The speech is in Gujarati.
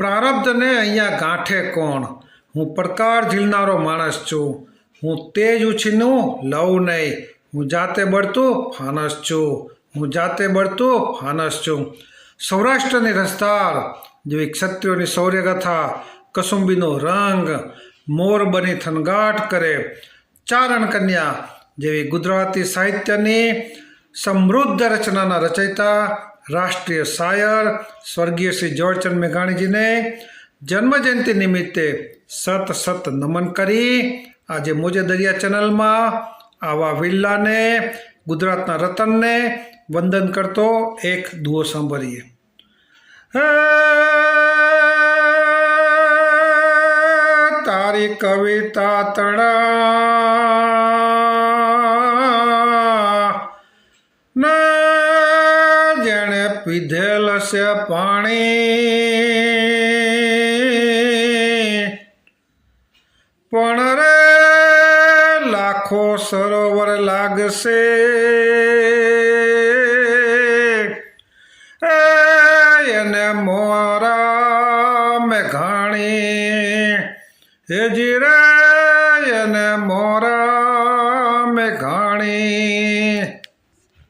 પ્રારબ્ધને અહીંયા ગાંઠે કોણ? હું પડકાર ઝીલનારો માણસ છું. હું તેજ ઉછીનું લઉં નહીં. હું જાતે બળતું ફાનસ છું. હું જાતે બળતું ફાનસ છું. સૌરાષ્ટ્રની રસધાર, જેવી ક્ષત્રિયોની શૌર્યકથા કસુંબીનો રંગ, મોર બની થનગાટ કરે. ચારણ કન્યા, જેવી ગુજરાતી સાહિત્યની સમૃદ્ધ રચનાના રચયિતા રાષ્ટ્રીય શાયર સ્વર્ગીય શ્રી ઝવેરચંદ મેઘાણીજીને જન્મજયંતિ નિમિત્તે સત સત નમન કરી આજે મોજે દરિયા ચેનલમાં આવા વિલ્લાને, ગુજરાતના રતનને વંદન કરતો એક દુઓ સાંભળીએ. તારી કવિતા તણા પીધેલ છે પાણી. પણ રે લાખો સરોવર લાગશે. એને મોરા મેઘાણી. હેજી રે એને મોરા મેઘાણી.